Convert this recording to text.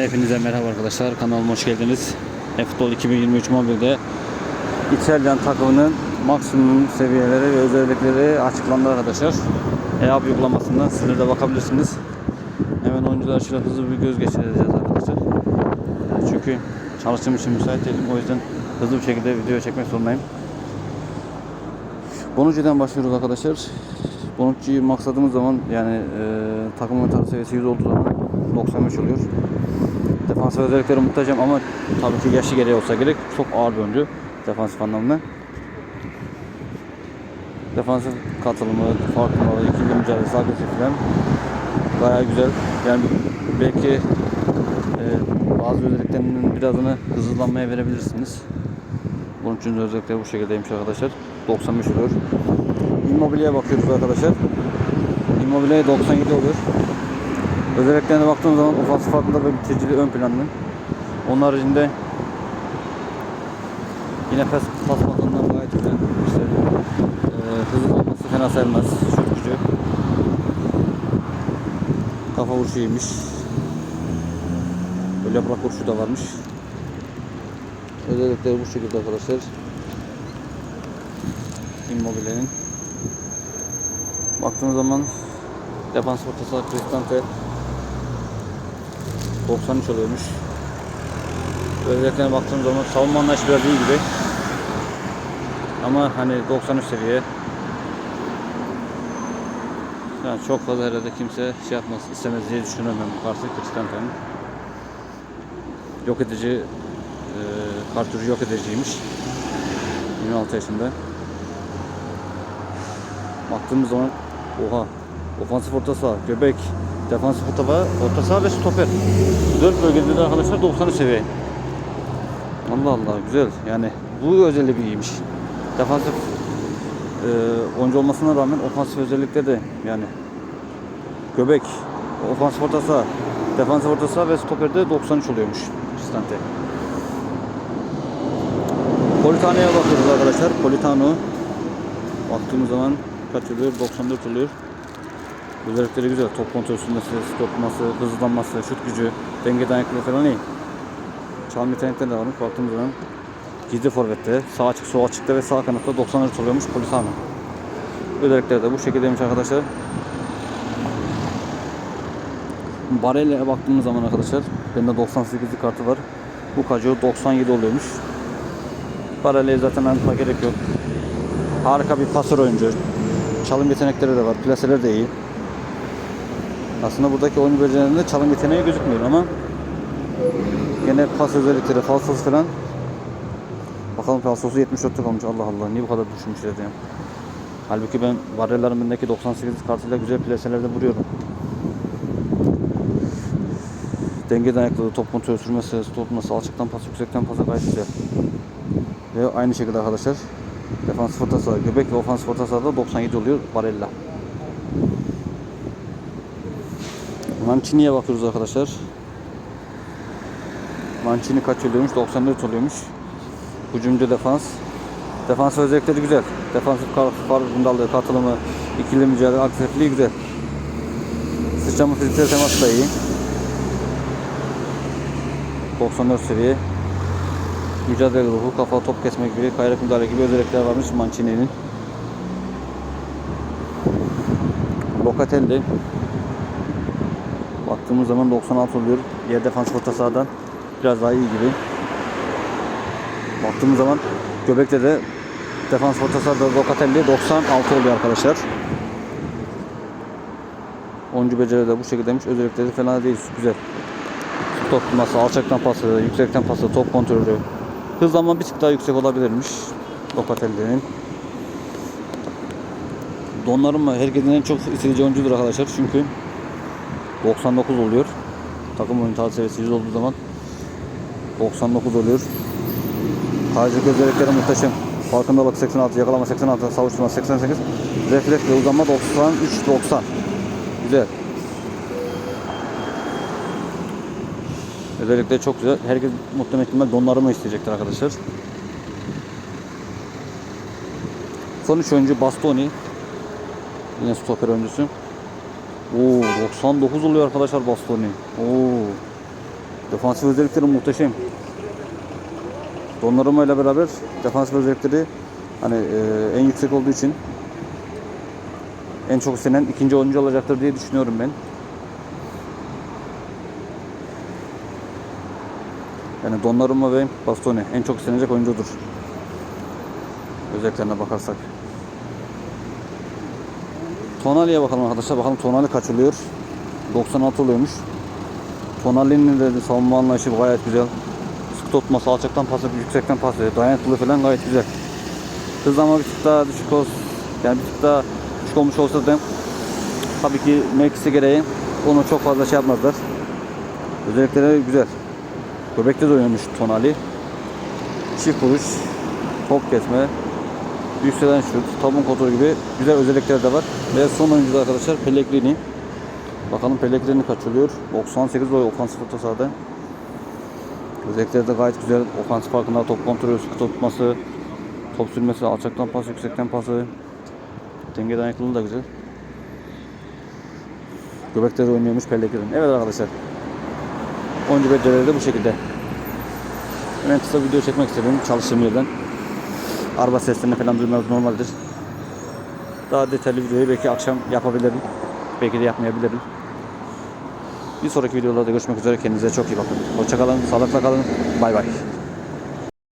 Hepinize merhaba arkadaşlar. Kanalıma hoş geldiniz. Futbol 2023 mobilde İtalyan takımının maksimum seviyeleri ve özellikleri açıklandı arkadaşlar. EAP uygulamasından sizler de bakabilirsiniz. Hemen oyuncular şöyle hızlı bir göz geçireceğiz arkadaşlar. Çünkü çalıştığım için müsait değilim. O yüzden hızlı bir şekilde video çekmek zorundayım. Bonuccu'dan başlıyoruz arkadaşlar. Bonuccu'yu maksadığımız zaman yani e, takımın tarih seviyesi 100 olduğu zaman 95 oluyor. Defansif özellikleri muhteşem ama tabii ki yaşı gereği olsa gerek çok ağır bir oyuncu defansif anlamda. Defansif katılımı, farkındalığı, ikili mücadelesi, agresif falan bayağı güzel. Yani belki e, bazı özelliklerinin birazını hızlanmaya verebilirsiniz. Bunun için de özellikleri bu şekildeymiş arkadaşlar. 95 oluyor. Immobile'ye bakıyoruz arkadaşlar. Immobile 97 oluyor. Özelliklerine baktığım zaman ofansif farkında ve bitiriciliği ön planda. Onun haricinde yine pas, pas bakımından gayet güzel. İşte, e, hızlanması fena sayılmaz. Şut gücü. Kafa vuruşu iyiymiş. Böyle bırak vuruşu da varmış. Özellikleri bu şekilde arkadaşlar. Immobile'nin. Baktığınız zaman defans ortası Cristante 93 oluyormuş. Özelliklerine baktığım zaman savunma anlayışı biraz iyi gibi. Ama hani 93 seviye. Yani çok fazla herhalde kimse şey yapmaz, istemez diye düşünüyorum bu kartı Cristante'nin. Yok edici, e, kartürü yok ediciymiş. 26 yaşında. Baktığımız zaman oha ofansif orta saha, göbek, defansif orta orta saha ve stoper. 4 bölgede de arkadaşlar 90 seviye. Allah Allah güzel. Yani bu özelliği iyiymiş. Defansif e, oyuncu olmasına rağmen ofansif özellikleri de yani göbek, ofansif orta saha, defansif orta saha ve stoperde 93 oluyormuş Cristante. Politane'ye bakıyoruz arkadaşlar. Politano baktığımız zaman kaç oluyor? 94 oluyor. Özellikleri güzel. Top kontrol sürmesi, stopması, hızlanması, şut gücü, denge dayanıklılığı falan iyi. Çalım yetenekleri de varmış. Baktığımız zaman gizli forvette, sağ açık, sol açıkta ve sağ kanatta 94 oluyormuş Politano. Özellikleri de bu şekildeymiş arkadaşlar. Barella'ya baktığımız zaman arkadaşlar bende 98'li kartı var. Bu kacı 97 oluyormuş. Barella'ya zaten anlatma gerek yok. Harika bir pasör oyuncu. Çalım yetenekleri de var. Plaseleri de iyi. Aslında buradaki oyun becerilerinde çalım yeteneği gözükmüyor ama gene pas özellikleri, falsosu falan Bakalım falsosu 74'te kalmış. Allah Allah. Niye bu kadar düşmüşler diye. Halbuki ben Barrela'nın bendeki 98 kartıyla güzel plaselerde vuruyorum. Denge dayanıklılığı, top kontrol sürmesi, tutması, alçaktan pas, yüksekten pasa gayet güzel. Ve aynı şekilde arkadaşlar defans orta göbek ve ofans orta sahada 97 oluyor Barella. Mancini'ye bakıyoruz arkadaşlar. Mancini kaç oluyormuş? 94 oluyormuş. Hücumcu defans. Defans özellikleri güzel. Defansif farkındalığı, katılımı, ikili mücadele, aktifliği güzel. Sıçrama fiziksel temas da iyi. 94 seviye. Mücadele ruhu, kafa top kesme gibi, kayrak müdahale gibi özellikler varmış Mancini'nin. Locatelli. Baktığımız zaman 96 oluyor. Yer defans orta sahadan biraz daha iyi gibi. Baktığımız zaman Göbek'te de defans orta sahada Locatelli 96 oluyor arkadaşlar. Oyuncu beceri de bu şekildeymiş. Özellikleri fena değil. Güzel. Top tutması, alçaktan pası, yüksekten pası, top kontrolü. Hızlanma bir tık daha yüksek olabilirmiş Locatelli'nin. Donnarumma herkesin en çok istediği oyuncudur arkadaşlar. Çünkü 99 oluyor. Takım oyun tarzı seviyesi 100 olduğu zaman 99 oluyor. Kalecilik özellikleri muhteşem. Farkındalık 86, yakalama 86, savuşturma 88, refleks ve uzanma 93, 90. Güzel. Özellikle çok güzel. Herkes muhtemelen donlarımı isteyecektir arkadaşlar. Son üç oyuncu Bastoni. Yine stoper oyuncusu. Oo 99 oluyor arkadaşlar Bastoni. Oo. Defansif özellikleri muhteşem. Donnarumma ile beraber defansif özellikleri hani e, en yüksek olduğu için en çok istenen ikinci oyuncu olacaktır diye düşünüyorum ben. Yani Donnarumma ve Bastoni en çok istenecek oyuncudur. Özelliklerine bakarsak. Tonali'ye bakalım arkadaşlar. Bakalım Tonali kaç oluyor? 96 oluyormuş. Tonali'nin de savunma anlayışı gayet güzel. Sık tutması, alçaktan pas yapıp yüksekten pas ediyor. Dayanıklılığı falan gayet güzel. Hız ama bir tık daha düşük olsun. Yani bir tık daha düşük olmuş olsa da tabii ki mevkisi gereği onu çok fazla şey yapmazlar. Özellikleri güzel. Göbekte de oynamış Tonali. Çift vuruş, top kesme, yükselen şut, tabun kontrolü gibi güzel özellikleri de var. Ve son oyuncu da arkadaşlar Pellegrini. Bakalım Pellegrini kaç oluyor? 98 boy ofansif orta sahada. Özellikleri de gayet güzel. Ofansif farkında top kontrolü, sıkı tutması, top sürmesi, alçaktan pas, yüksekten pası. Denge dayanıklılığı da güzel. Göbekte de oynuyormuş Pellegrini. Evet arkadaşlar. Oyuncu becerileri de bu şekilde. Hemen kısa video çekmek istedim çalıştığım yerden. Araba seslerini falan duymanız normaldir. Daha detaylı videoyu belki akşam yapabilirim. Belki de yapmayabilirim. Bir sonraki videolarda görüşmek üzere. Kendinize çok iyi bakın. Hoşçakalın, sağlıkla kalın. Bay bay.